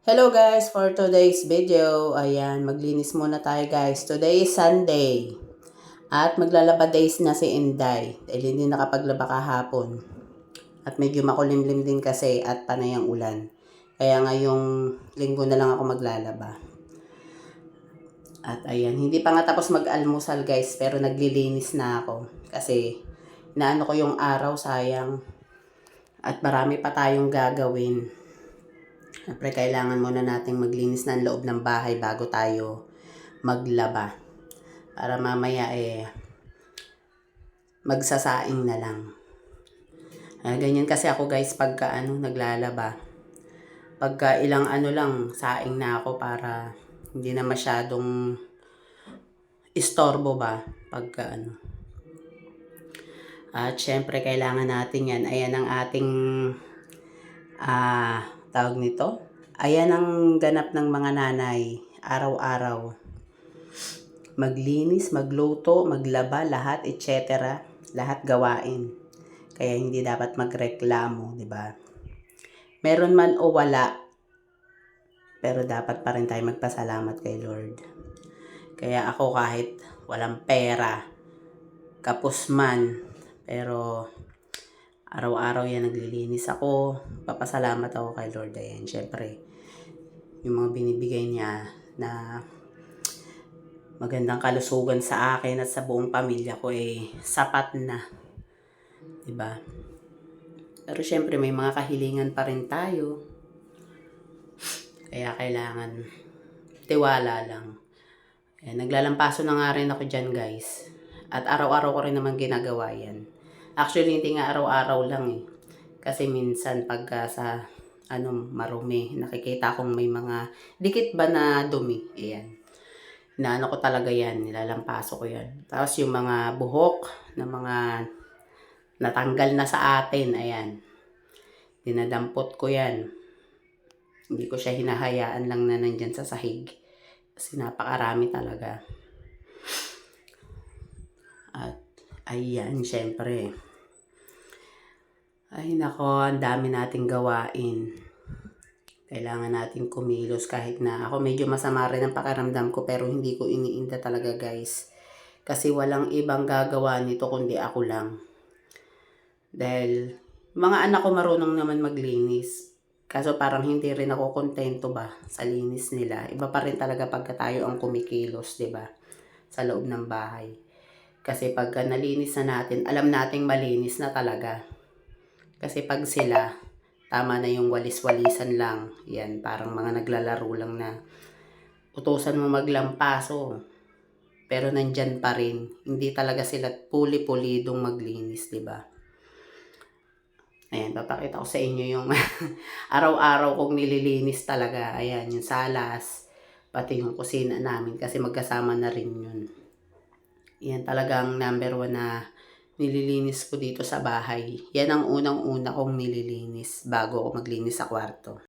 Hello guys, for today's video, ayan, maglinis muna tayo guys. Today is Sunday. At maglalaba days na si Inday. Dahil hindi nakapaglaba kahapon. At medyo makulimlim din kasi at panay ang ulan. Kaya ngayong linggo na lang ako maglalaba. At ayan, hindi pa nga tapos mag-almusal guys, pero naglilinis na ako. Kasi naano ko yung araw, sayang. At marami pa tayong gagawin. Siyempre, kailangan muna nating maglinis ng loob ng bahay bago tayo maglaba. Para mamaya eh, magsasaing na lang. Ah, ganyan kasi ako guys pagka ano, naglalaba. Pagka ilang ano lang, saing na ako para hindi na masyadong istorbo ba pagka ano. At syempre kailangan natin yan. Ayan ang ating ah tawag nito. Ayan ang ganap ng mga nanay araw-araw. Maglinis, magluto, maglaba, lahat, etc. Lahat gawain. Kaya hindi dapat magreklamo, di ba? Meron man o wala, pero dapat pa rin tayo magpasalamat kay Lord. Kaya ako kahit walang pera, kapos man, pero araw-araw yan naglilinis ako. Papasalamat ako kay Lord. Ayan, syempre, yung mga binibigay niya na magandang kalusugan sa akin at sa buong pamilya ko eh sapat na. 'Di ba? Pero syempre may mga kahilingan pa rin tayo. Kaya kailangan tiwala lang. Eh, naglalampaso na nga rin ako dyan guys. At araw-araw ko rin naman ginagawa yan. Actually, hindi nga araw-araw lang eh. Kasi minsan pagka sa ano, marumi, nakikita kong may mga dikit ba na dumi. Ayan. Inaano ko talaga yan, nilalampaso ko yan. Tapos yung mga buhok na mga natanggal na sa atin, ayan. Dinadampot ko yan. Hindi ko siya hinahayaan lang na nandyan sa sahig. Kasi napakarami talaga. At ayan, syempre. Ay nako, ang dami nating gawain. Kailangan natin kumilos kahit na ako medyo masama rin ang pakiramdam ko pero hindi ko iniinda talaga guys. Kasi walang ibang gagawa nito kundi ako lang. Dahil mga anak ko marunong naman maglinis. Kaso parang hindi rin ako kontento ba sa linis nila. Iba pa rin talaga pagka tayo ang kumikilos, 'di ba? Sa loob ng bahay. Kasi pagka nalinis na natin, alam nating malinis na talaga. Kasi pag sila, tama na yung walis-walisan lang. Yan, parang mga naglalaro lang na utusan mo maglampaso. Pero nandyan pa rin. Hindi talaga sila puli-pulidong maglinis, di ba? Ayan, papakita ko sa inyo yung araw-araw kong nililinis talaga. Ayan, yung salas, pati yung kusina namin kasi magkasama na rin yun. Yan talagang number one na nililinis ko dito sa bahay. Yan ang unang-una kong nililinis bago ako maglinis sa kwarto.